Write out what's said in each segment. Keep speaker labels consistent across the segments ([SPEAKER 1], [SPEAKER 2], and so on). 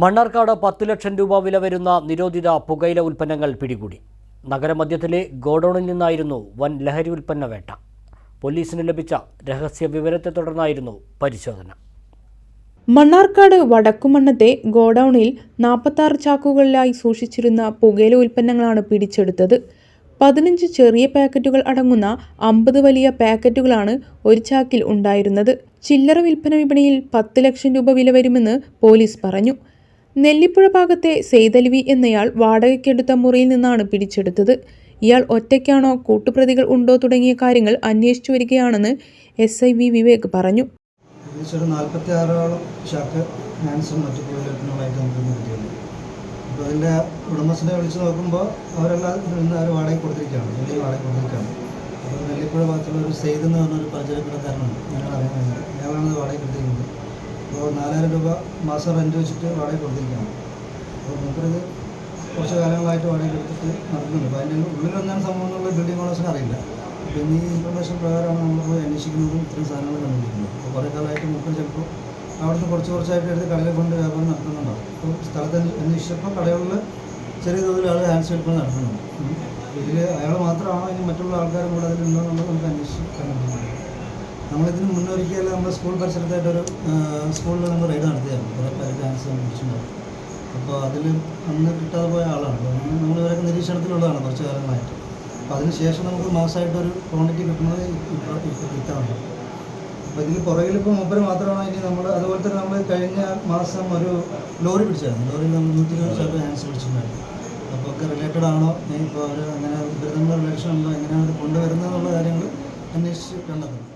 [SPEAKER 1] മണ്ണാർക്കാട് പത്ത് ലക്ഷം രൂപ വില വരുന്ന നിരോധിത പുകയില ഉൽപ്പന്നങ്ങൾ പിടികൂടി. നഗരമധ്യത്തിലെ ഗോഡൌണിൽ നിന്നായിരുന്നു വൻ ലഹരി ഉൽപ്പന്ന വേട്ട. പോലീസിന് ലഭിച്ച രഹസ്യ വിവരത്തെ തുടർന്നായിരുന്നു പരിശോധന.
[SPEAKER 2] മണ്ണാർക്കാട് വടക്കുമണ്ണത്തെ ഗോഡൌണിൽ നാൽപ്പത്താറ് ചാക്കുകളിലായി സൂക്ഷിച്ചിരുന്ന പുകയില ഉൽപ്പന്നങ്ങളാണ് പിടിച്ചെടുത്തത്. പതിനഞ്ച് ചെറിയ പാക്കറ്റുകൾ അടങ്ങുന്ന അമ്പത് വലിയ പാക്കറ്റുകളാണ് ഒരു ചാക്കിൽ ഉണ്ടായിരുന്നത്. ചില്ലറ വിൽപ്പന വിപണിയിൽ പത്ത് ലക്ഷം രൂപ വില വരുമെന്ന് പോലീസ് പറഞ്ഞു. നെല്ലിപ്പുഴ ഭാഗത്തെ സെയ്തലിവി എന്നയാൾ വാടകയ്ക്കെടുത്ത മുറിയിൽ നിന്നാണ് പിടിച്ചെടുത്തത്. ഇയാൾ ഒറ്റയ്ക്കാണോ കൂട്ടുപ്രതികൾ ഉണ്ടോ തുടങ്ങിയ കാര്യങ്ങൾ അന്വേഷിച്ചു വരികയാണെന്ന് എസ് ഐ വി വിവേക് പറഞ്ഞു.
[SPEAKER 3] ഏകദേശം നാൽപ്പത്തി ആറോളം ഷാക്ക് ഹാൻസും മറ്റു തൊഴിലുറപ്പിനുകളായിട്ട് നമുക്ക് അപ്പോൾ അതിന്റെ ഉടമസ്ഥനെ വിളിച്ച് നോക്കുമ്പോൾ അവരെല്ലാം ഇന്ന് അവർ വാടക കൊടുത്തിരിക്കുകയാണ്. നെല്ലി വാടക കൊടുത്തിരിക്കുകയാണ്. അപ്പോൾ നെല്ലിപ്പുഴ ഭാഗത്തുള്ള ഒരു സെയ്ത് എന്ന് പറഞ്ഞൊരു പലചരക്കടക്കാരനുണ്ട് ഞങ്ങൾ അറിയുന്നത് അയാളാണ് വാടക കൊടുത്തിരിക്കുന്നത് അപ്പോൾ നാലായിരം രൂപ മാസം റെന്റ് വെച്ചിട്ട് വാടക കൊടുത്തിരിക്കുകയാണ്. അപ്പോൾ നമുക്കിത് കുറച്ച് കാലങ്ങളായിട്ട് വാടക എടുത്തിട്ട് നടക്കുന്നുണ്ട്. അപ്പോൾ അതിന്റെ ഉള്ളിൽ എന്താണ് സംഭവം എന്നുള്ള ബിൽഡിംഗ് ഓണേഴ്സിന് അറിയില്ല. അപ്പോൾ ഈ ഇൻഫർമേഷൻ പ്രകാരമാണ് നമ്മൾ പോയി അന്വേഷിക്കുന്നതും ഇത്രയും സാധനങ്ങൾ കണ്ടുപിടിക്കുന്നത്. അപ്പോൾ കുറേ കാലമായിട്ട് മൂപ്പർ ചിലപ്പോൾ അവിടുന്ന് കുറച്ച് കുറച്ചായിട്ട് എടുത്ത് കടയിൽ കൊണ്ട് വ്യാപാരം നടത്തുന്നുണ്ടാവും അപ്പോൾ സ്ഥലത്ത് അന്വേ- അന്വേഷിച്ചപ്പോൾ കടകളിൽ ചെറിയ തോതിൽ ആൾ ഹാൻഡ്സ് വിൽപ്പന നടത്തുന്നുണ്ട് ഇതിൽ അയാൾ മാത്രമാണോ ഇനി മറ്റുള്ള ആൾക്കാരും കൂടെ അതിലുണ്ടോ എന്നുള്ളത് നമുക്ക് കണ്ടുപിടിക്കുന്നത് നമ്മളിതിന് മുന്നൊരിക്കൽ നമ്മുടെ സ്കൂൾ പരിസരത്തായിട്ടൊരു സ്കൂളിൽ നമ്മൾ റൈഡ് നടത്തിയായിരുന്നു. കുറേ പേര് ചാൻസ് പിടിച്ചിട്ടുണ്ടാവും അപ്പോൾ അതിൽ അന്ന് കിട്ടാതെ പോയ ആളാണ്. നമ്മൾ ഇവരൊക്കെ നിരീക്ഷണത്തിലുള്ളതാണ് കുറച്ച് കാലങ്ങളായിട്ട്. അപ്പോൾ അതിന് ശേഷം നമുക്ക് മാസമായിട്ടൊരു ക്വാണ്ടിറ്റി കിട്ടുന്നത് കിട്ടാറുണ്ട് അപ്പോൾ ഇതിന് പുറകിൽ ഇപ്പോൾ മുപ്പത് മാത്രമാണ് ഇനി നമ്മൾ അതുപോലെ തന്നെ നമ്മൾ കഴിഞ്ഞ മാസം ഒരു ലോറി പിടിച്ചായിരുന്നു. ലോറിയിൽ നമ്മൾ നൂറ്റി ഇരുപത് ശതമാനം ഹാൻഡ്സ് പിടിച്ചിട്ടുണ്ടായിരുന്നു അപ്പോൾ ഒക്കെ റിലേറ്റഡ് ആണോ? ഇപ്പോൾ അവർ അങ്ങനെ ദുരിതങ്ങളുടെ റിലേഷൻ ഉണ്ടോ? എങ്ങനെയാണ് കൊണ്ടുവരുന്നത് എന്നുള്ള കാര്യങ്ങൾ അന്വേഷിച്ച് കണ്ടെത്തണം.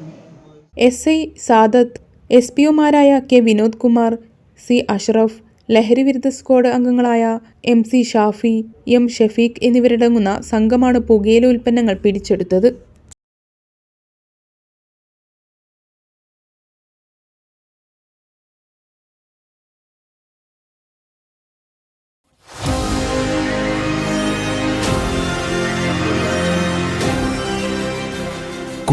[SPEAKER 2] S I Sadath S P ഒമാരായ K Vinod Kumar C Ashraf ലഹരി വിരുദ്ധ സ്ക്വാഡ് അംഗങ്ങളായ M C Shafi M Shafeeq എന്നിവരടങ്ങുന്ന സംഘമാണ് പുകയില ഉൽപ്പന്നങ്ങൾ പിടിച്ചെടുത്തത്.